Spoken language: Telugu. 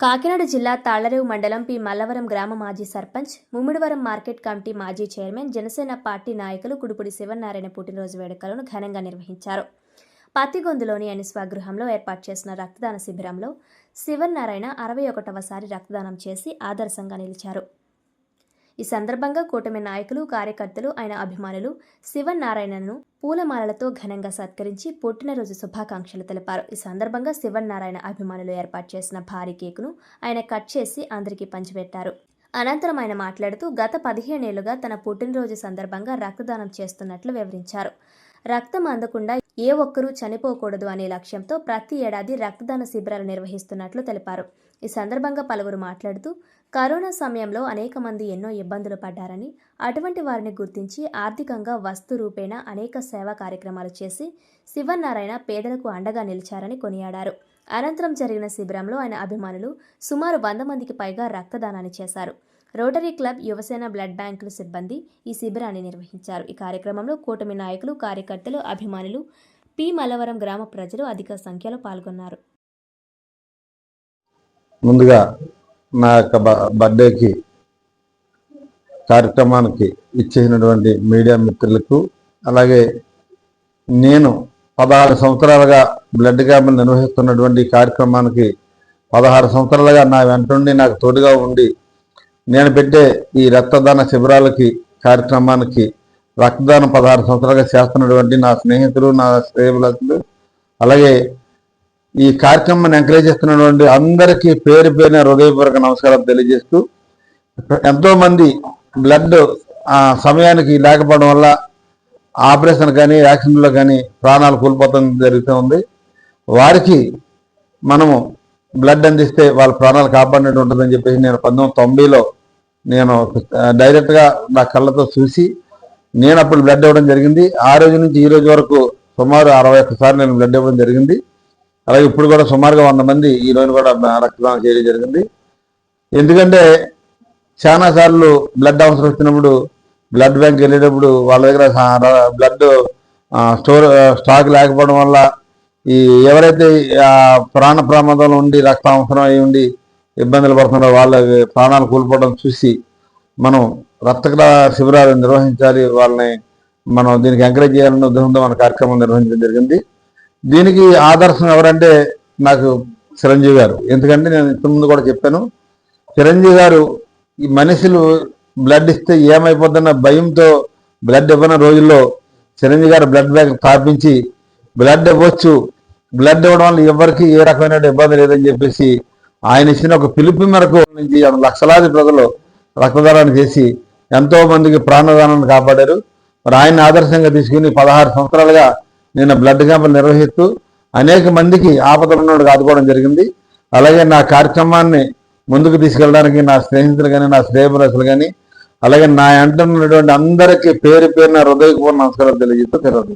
కాకినాడ జిల్లా తాళ్ళరేవు మండలం పి. మల్లవరం గ్రామ మాజీ సర్పంచ్ ముమ్మిడివరం మార్కెట్ కమిటీ మాజీ చైర్మన్ జనసేన పార్టీ నాయకులు కుడుపుడి శివనారాయణ పుట్టినరోజు వేడుకలను ఘనంగా నిర్వహించారు. పత్తిగొందులోని ఆయన స్వగృహంలో ఏర్పాటు చేసిన రక్తదాన శిబిరంలో శివనారాయణ అరవై ఒకటవసారి రక్తదానం చేసి ఆదర్శంగా నిలిచారు. ఈ సందర్భంగా కూటమి నాయకులు కార్యకర్తలు ఆయన అభిమానులు శివనారాయణను పూలమాలలతో ఘనంగా సత్కరించి పుట్టినరోజు శుభాకాంక్షలు తెలిపారు. ఈ సందర్భంగా శివనారాయణ అభిమానులు ఏర్పాటు చేసిన భారీ కేకును ఆయన కట్ చేసి అందరికీ పంచిపెట్టారు. అనంతరం ఆయన మాట్లాడుతూ గత పదిహేనేళ్ళుగా తన పుట్టినరోజు సందర్భంగా రక్తదానం చేస్తున్నట్లు వివరించారు. రక్తం అందకుండా ఏ ఒక్కరూ చనిపోకూడదు అనే లక్ష్యంతో ప్రతి ఏడాది రక్తదాన శిబిరాలు నిర్వహిస్తున్నట్లు తెలిపారు. ఈ సందర్భంగా పలువురు మాట్లాడుతూ కరోనా సమయంలో అనేక మంది ఎన్నో ఇబ్బందులు పడ్డారని అటువంటి వారిని గుర్తించి ఆర్థికంగా వస్తు రూపేణ అనేక సేవా కార్యక్రమాలు చేసి శివనారాయణ పేదలకు అండగా నిలిచారని కొనియాడారు. అనంతరం జరిగిన శిబిరంలో ఆయన అభిమానులు సుమారు వంద మందికి పైగా రక్తదానాన్ని చేశారు. రోటరీ క్లబ్ యువసేన బ్లడ్ బ్యాంకుల సిబ్బంది ఈ శిబిరాన్ని నిర్వహించారు. ఈ కార్యక్రమంలో కూటమి నాయకులు కార్యకర్తలు అభిమానులు పి. మలవరం గ్రామ ప్రజలు అధిక సంఖ్యలో పాల్గొన్నారు. ముందుగా నా యొక్క బర్త్డేకి కార్యక్రమానికి ఇచ్చేసినటువంటి మీడియా మిత్రులకు అలాగే నేను పదహారు సంవత్సరాలుగా బ్లడ్ క్యాంప్ నిర్వహిస్తున్నటువంటి కార్యక్రమానికి పదహారు సంవత్సరాలుగా నా వెంటుండి నాకు తోడుగా ఉండి నేను పెట్టే ఈ రక్తదాన శిబిరాలకి కార్యక్రమానికి రక్తదానం పదహారు సంవత్సరాలుగా చేస్తున్నటువంటి నా స్నేహితులు నా శ్రేయబులతులు అలాగే ఈ కార్యక్రమాన్ని ఎంకరేజ్ చేస్తున్నటువంటి అందరికీ పేరు పేరున హృదయపూర్వక నమస్కారం తెలియజేస్తూ ఎంతోమంది బ్లడ్ ఆ సమయానికి లేకపోవడం వల్ల ఆపరేషన్ కానీ యాక్సిడెంట్లో కానీ ప్రాణాలు కోల్పోవడం జరుగుతూ ఉంది. వారికి మనము బ్లడ్ అందిస్తే వాళ్ళ ప్రాణాలు కాపాడినట్టు ఉంటుందని చెప్పేసి నేను పంతొమ్మిది తొంభైలో నేను డైరెక్ట్గా నా కళ్ళతో చూసి నేను అప్పుడు బ్లడ్ ఇవ్వడం జరిగింది. ఆ రోజు నుంచి ఈ రోజు వరకు సుమారు అరవై ఒక్కసారి నేను బ్లడ్ ఇవ్వడం జరిగింది. అలాగే ఇప్పుడు కూడా సుమారుగా వంద మంది ఈ రోజు కూడా రక్తదానం చేయడం జరిగింది. ఎందుకంటే చాలా సార్లు బ్లడ్ అవసరం వచ్చినప్పుడు బ్లడ్ బ్యాంక్ వెళ్ళేటప్పుడు వాళ్ళ దగ్గర బ్లడ్ స్టోర్ స్టాక్ లేకపోవడం వల్ల ఈ ఎవరైతే ప్రాణ ప్రమాదంలో ఉండి రక్త అవసరం అయి ఉండి ఇబ్బందులు పడుతున్నారో వాళ్ళ ప్రాణాలు కోల్పోవడం చూసి మనం రక్త శిబిరాలు నిర్వహించాలి వాళ్ళని మనం దీనికి ఎంకరేజ్ చేయాలనే ఉద్దేశంతో మన కార్యక్రమం నిర్వహించడం జరిగింది. దీనికి ఆదర్శం ఎవరంటే నాకు చిరంజీవి గారు. ఎందుకంటే నేను ఇంతకుముందు కూడా చెప్పాను చిరంజీవి గారు ఈ మనుషులు బ్లడ్ ఇస్తే ఏమైపోద్దన్న భయంతో బ్లడ్ ఇవ్వని రోజుల్లో చిరంజీవి గారు బ్లడ్ బ్యాంక్ స్థాపించి బ్లడ్ ఇవ్వచ్చు బ్లడ్ ఇవ్వడం వల్ల ఎవరికి ఏ రకమైన ఇబ్బంది లేదని చెప్పేసి ఆయన ఇచ్చిన ఒక పిలుపు మేరకు నుంచి లక్షలాది ప్రజలు రక్తదానం చేసి ఎంతో మందికి ప్రాణదానాన్ని కాపాడారు. మరి ఆయన ఆదర్శంగా తీసుకుని పదహారు సంవత్సరాలుగా నేను బ్లడ్ క్యాంపులు నిర్వహిస్తూ అనేక మందికి ఆపదలు ఆదుకోవడం జరిగింది. అలాగే నా కార్యక్రమాన్ని ముందుకు తీసుకెళ్ళడానికి నా స్నేహితులు కానీ నా స్నేహితులు కానీ అలాగే నా అంటున్నటువంటి అందరికీ పేరు పేరున హృదయపూర్ణ నమస్కారాలు తెలియజేస్తూ తెలియదు